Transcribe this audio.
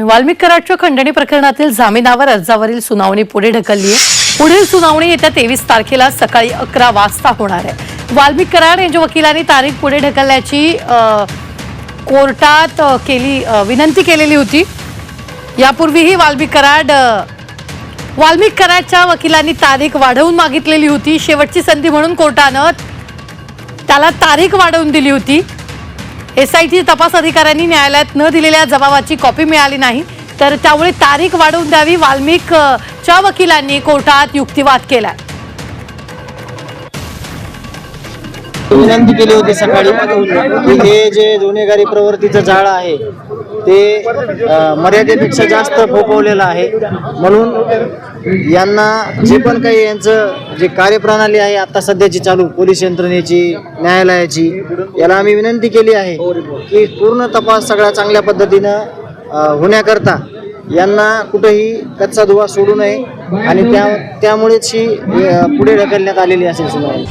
बातमी वाल्मिक कराडच्या खंडणी प्रकरणातील जामिनावर अर्जावरील सुनावणी पुढे ढकलली आहे पुढील सुनावणी येत्या तेवीस तारखेला सकाळी अकरा वाजता होणार आहे. वाल्मिक कराड यांच्या वकिलांनी तारीख पुढे ढकलण्याची कोर्टात केली विनंती केलेली होती. यापूर्वीही वाल्मिक कराड वाल्मिकी वाल्मिक कराडच्या वकिलांनी तारीख वाढवून मागितलेली होती. शेवटची संधी म्हणून कोर्टानं त्याला तारीख वाढवून दिली होती. एस आय टी तपास अधिकाऱ्यांनी न्यायालयात न दिलेल्या जबाबाची कॉपी मिळाली नाही. तर त्यामुळे तारीख वाढवून द्यावी वाल्मिकच्या वकिलांनी कोर्टात युक्तिवाद केला विनंती केली होती सकाळी की हे जे गुन्हेगारी प्रवृत्तीचं जाळं आहे ते मर्यादेपेक्षा जास्त फोपवलेलं आहे. म्हणून यांना जे पण काही यांचं जे कार्यप्रणाली आहे आता सध्याची चालू पोलीस यंत्रणेची न्यायालयाची याला आम्ही विनंती केली आहे की पूर्ण तपास सगळ्या चांगल्या पद्धतीनं होण्याकरता यांना कुठंही कच्चा धुवा सोडू नये आणि त्या त्यामुळेच ही पुढे ढकलण्यात आलेली असेल सुनावणी.